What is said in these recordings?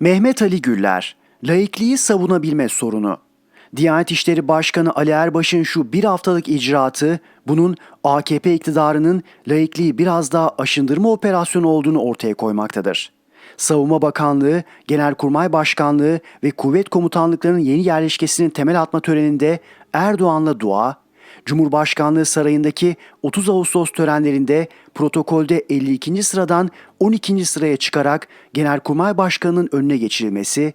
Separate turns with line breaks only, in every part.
Mehmet Ali Güller, laikliği savunabilme sorunu. Diyanet İşleri Başkanı Ali Erbaş'ın şu bir haftalık icraatı, bunun AKP iktidarının laikliği biraz daha aşındırma operasyonu olduğunu ortaya koymaktadır. Savunma Bakanlığı, Genelkurmay Başkanlığı ve kuvvet komutanlıklarının yeni yerleşkesinin temel atma töreninde Erdoğan'la dua, Cumhurbaşkanlığı Sarayı'ndaki 30 Ağustos törenlerinde protokolde 52. sıradan 12. sıraya çıkarak Genelkurmay Başkanı'nın önüne geçirilmesi,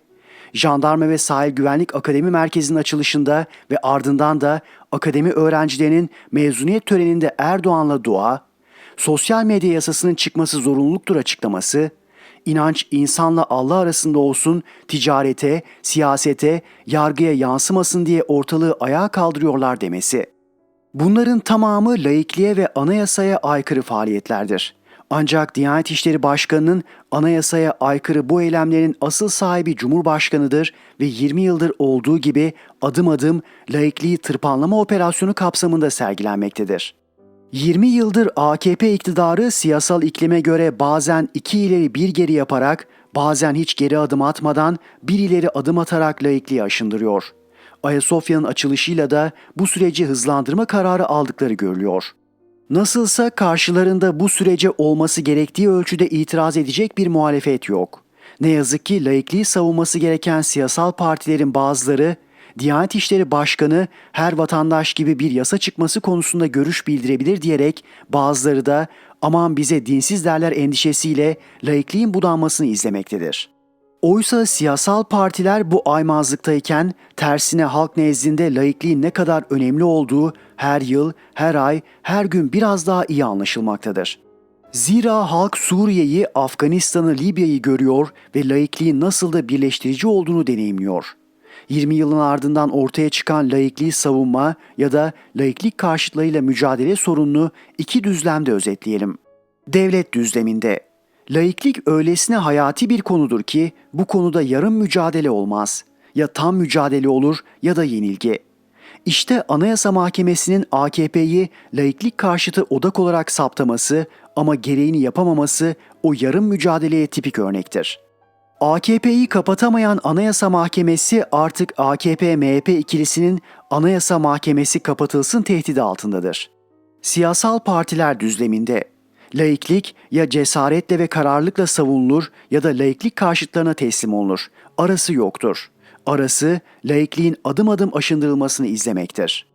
Jandarma ve Sahil Güvenlik Akademi Merkezi'nin açılışında ve ardından da akademi öğrencilerinin mezuniyet töreninde Erdoğan'la dua, sosyal medya yasasının çıkması zorunluluktur açıklaması, inanç insanla Allah arasında olsun, ticarete, siyasete, yargıya yansımasın diye ortalığı ayağa kaldırıyorlar demesi. Bunların tamamı laikliğe ve anayasaya aykırı faaliyetlerdir. Ancak Diyanet İşleri Başkanı'nın anayasaya aykırı bu eylemlerin asıl sahibi Cumhurbaşkanı'dır ve 20 yıldır olduğu gibi adım adım laikliği tırpanlama operasyonu kapsamında sergilenmektedir. 20 yıldır AKP iktidarı siyasal iklime göre bazen iki ileri bir geri yaparak, bazen hiç geri adım atmadan bir ileri adım atarak laikliği aşındırıyor. Ayasofya'nın açılışıyla da bu süreci hızlandırma kararı aldıkları görülüyor. Nasılsa karşılarında bu sürece olması gerektiği ölçüde itiraz edecek bir muhalefet yok. Ne yazık ki laikliği savunması gereken siyasal partilerin bazıları Diyanet İşleri Başkanı her vatandaş gibi bir yasa çıkması konusunda görüş bildirebilir diyerek bazıları da aman bize dinsiz derler endişesiyle laikliğin budanmasını izlemektedir. Oysa siyasal partiler bu aymazlıktayken tersine halk nezdinde laikliğin ne kadar önemli olduğu her yıl, her ay, her gün biraz daha iyi anlaşılmaktadır. Zira halk Suriye'yi, Afganistan'ı, Libya'yı görüyor ve laikliğin nasıl da birleştirici olduğunu deneyimliyor. 20 yılın ardından ortaya çıkan laikliği savunma ya da laiklik karşıtlarıyla mücadele sorununu iki düzlemde özetleyelim. Devlet düzleminde Laiklik öylesine hayati bir konudur ki bu konuda yarım mücadele olmaz. Ya tam mücadele olur ya da yenilgi. İşte Anayasa Mahkemesi'nin AKP'yi laiklik karşıtı odak olarak saptaması ama gereğini yapamaması o yarım mücadeleye tipik örnektir. AKP'yi kapatamayan Anayasa Mahkemesi artık AKP-MHP ikilisinin Anayasa Mahkemesi kapatılsın tehdidi altındadır. Siyasal partiler düzleminde Laiklik ya cesaretle ve kararlılıkla savunulur ya da laiklik karşıtlarına teslim olunur. Arası yoktur. Arası laikliğin adım adım aşındırılmasını izlemektir.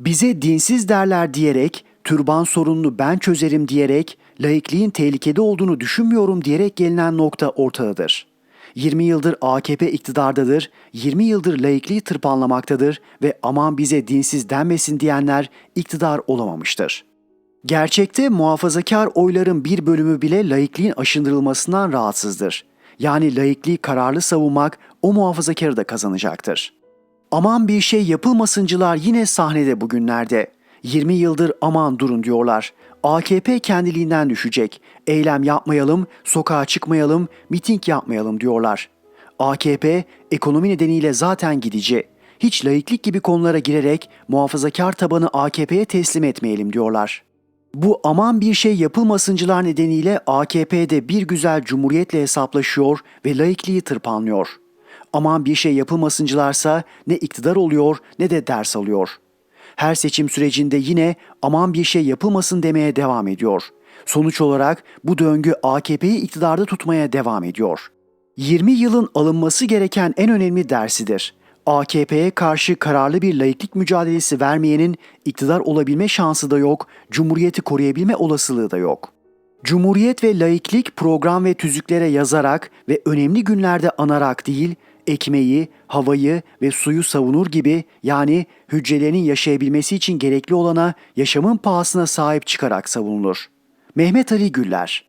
Bize dinsiz derler diyerek, türban sorununu ben çözerim diyerek, laikliğin tehlikede olduğunu düşünmüyorum diyerek gelinen nokta ortadadır. 20 yıldır AKP iktidardadır, 20 yıldır laikliği tırpanlamaktadır ve aman bize dinsiz denmesin diyenler iktidar olamamıştır. Gerçekte muhafazakar oyların bir bölümü bile laikliğin aşındırılmasından rahatsızdır. Yani laikliği kararlı savunmak o muhafazakarı da kazanacaktır. Aman bir şey yapılmasıncılar yine sahnede bugünlerde. 20 yıldır aman durun diyorlar. AKP kendiliğinden düşecek. Eylem yapmayalım, sokağa çıkmayalım, miting yapmayalım diyorlar. AKP ekonomi nedeniyle zaten gidici. Hiç laiklik gibi konulara girerek muhafazakar tabanı AKP'ye teslim etmeyelim diyorlar. Bu aman bir şey yapılmasıncılar nedeniyle AKP'de bir güzel cumhuriyetle hesaplaşıyor ve laikliği tırpanlıyor. Aman bir şey yapılmasıncılarsa ne iktidar oluyor ne de ders alıyor. Her seçim sürecinde yine aman bir şey yapılmasın demeye devam ediyor. Sonuç olarak bu döngü AKP'yi iktidarda tutmaya devam ediyor. 20 yılın alınması gereken en önemli dersidir. AKP'ye karşı kararlı bir laiklik mücadelesi vermeyenin iktidar olabilme şansı da yok, cumhuriyeti koruyabilme olasılığı da yok. Cumhuriyet ve laiklik program ve tüzüklere yazarak ve önemli günlerde anarak değil, ekmeği, havayı ve suyu savunur gibi yani hücrelerinin yaşayabilmesi için gerekli olana yaşamın pahasına sahip çıkarak savunulur. Mehmet Ali Güller